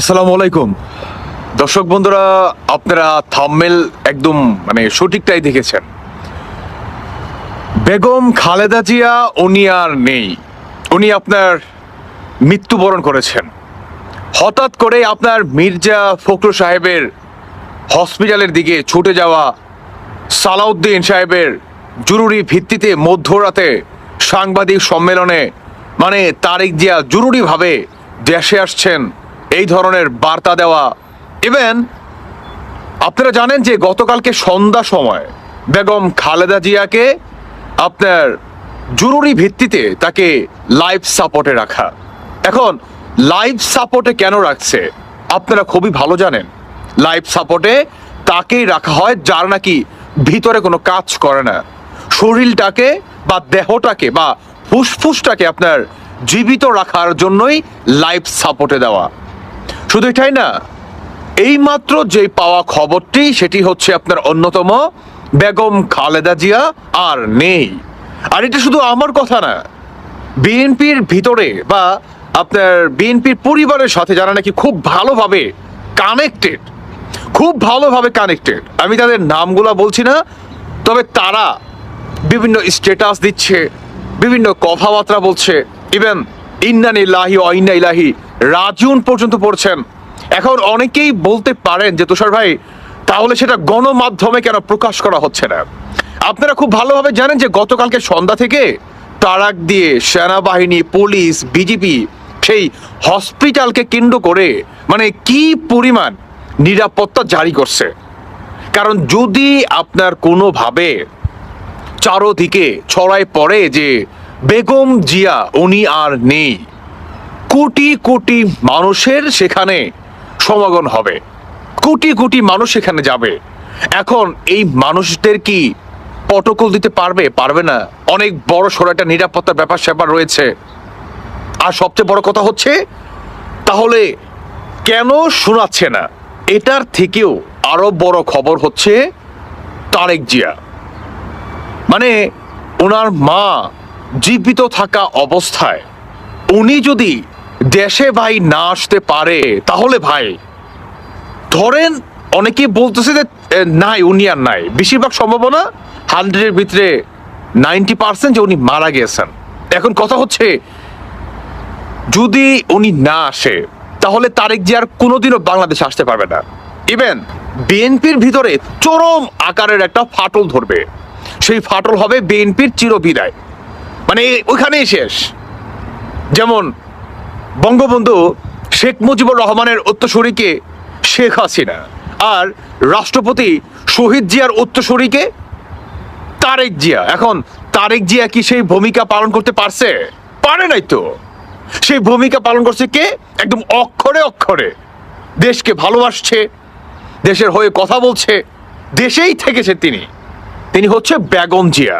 আসসালামু আলাইকুম। দর্শক বন্ধুরা, আপনারা থাম্মেল একদম মানে সঠিকটাই দেখেছেন। বেগম খালেদা জিয়া, উনি আর নেই। উনি আপনার মৃত্যুবরণ করেছেন। হঠাৎ করে আপনার মির্জা ফখরু সাহেবের হসপিটালের দিকে ছুটে যাওয়া সালাউদ্দিন সাহেবের জরুরি ভিত্তিতে মধ্যরাতে সাংবাদিক সম্মেলনে মানে তারেক জিয়া জরুরিভাবে দেশে আসছেন এই ধরনের বার্তা দেওয়া। ইভেন আপনারা জানেন যে গতকালকে সন্ধ্যা সময় বেগম খালেদা জিয়াকে আপনার জরুরি ভিত্তিতে তাকে লাইফ সাপোর্টে রাখা। এখন লাইভ সাপোর্টে কেন রাখছে আপনারা খুবই ভালো জানেন। লাইফ সাপোর্টে তাকেই রাখা হয় যার নাকি ভিতরে কোনো কাজ করে না। শরীরটাকে বা দেহটাকে বা ফুসফুসটাকে আপনার জীবিত রাখার জন্যই লাইফ সাপোর্টে দেওয়া। শুধু এটাই না, এইমাত্র যে পাওয়া খবরটি, সেটি হচ্ছে আপনার অন্যতম বেগম খালেদা জিয়া আর নেই। আর এটা শুধু আমার কথা না, বিএনপির ভিতরে বা আপনার বিএনপির পরিবারের সাথে যারা নাকি খুব ভালোভাবে কানেক্টেড খুব ভালোভাবে কানেক্টেড আমি তাদের নামগুলা বলছি না, তবে তারা বিভিন্ন স্ট্যাটাস দিচ্ছে, বিভিন্ন কথাবার্তা বলছে ইভেন ইন্নান ইলাহি অইন্না ইলাহি রাজুন পর্যন্ত পড়ছেন। এখন অনেকেই বলতে পারেন যে, তুষার ভাই, তাহলে সেটা গণমাধ্যমে কেন প্রকাশ করা হচ্ছে না? আপনারা খুব ভালোভাবে জানেন যে, গতকালকে সন্ধ্যা থেকে তারাক দিয়ে সেনাবাহিনী, পুলিশ বিজেপি সেই হসপিটালকে কেন্দ্র করে মানে কি পরিমাণ নিরাপত্তা জারি করছে? কারণ যদি আপনার কোনোভাবে চারোদিকে ছড়ায় পড়ে যে বেগম জিয়া, উনি আর নেই। কোটি কোটি মানুষের সেখানে সমাগম হবে। কোটি কোটি মানুষ সেখানে যাবে। এখন এই মানুষদের কি পটকল দিতে পারবে? পারবে না। অনেক বড় সড়ো একটা নিরাপত্তার ব্যাপার স্যাপার রয়েছে। আর সবচেয়ে বড় কথা হচ্ছে, তাহলে কেন শোনাচ্ছে না? এটার থেকেও আরও বড় খবর হচ্ছে তারেক জিয়া। মানে ওনার মা জীবিত থাকা অবস্থায়। উনি যদি দেশে ভাই না আসতে পারে, তাহলে ভাই, ধরেন অনেকে বলতেছে যে নাই, উনি আর নাই। বেশিরভাগ সম্ভাবনা হান্ড্রেডের ভিতরে নাইনটি পার্সেন্ট যে উনি মারা গেছেন। এখন কথা হচ্ছে, যদি উনি না আসে, তাহলে তারেক জিয়ার কোনোদিনও বাংলাদেশে আসতে পারবে না। ইভেন বিএনপির ভিতরে চরম আকারের একটা ফাটল ধরবে। সেই ফাটল হবে বিএনপির চিরবিদায়। মানে ওইখানেই শেষ। যেমন বঙ্গবন্ধু শেখ মুজিবুর রহমানের উত্তরসূরিকে শেখ হাসিনা আর রাষ্ট্রপতি শহীদ জিয়ার উত্তরসূরিকে তারেক জিয়া। এখন তারেক জিয়া কি সেই ভূমিকা পালন করতে পারছে? পারে নাই তো। সেই ভূমিকা পালন করছে কে? একদম অক্ষরে অক্ষরে। দেশকে ভালোবাসছে, দেশের হয়ে কথা বলছে, দেশেই থেকেছে তিনি। তিনি হচ্ছে বেগম জিয়া।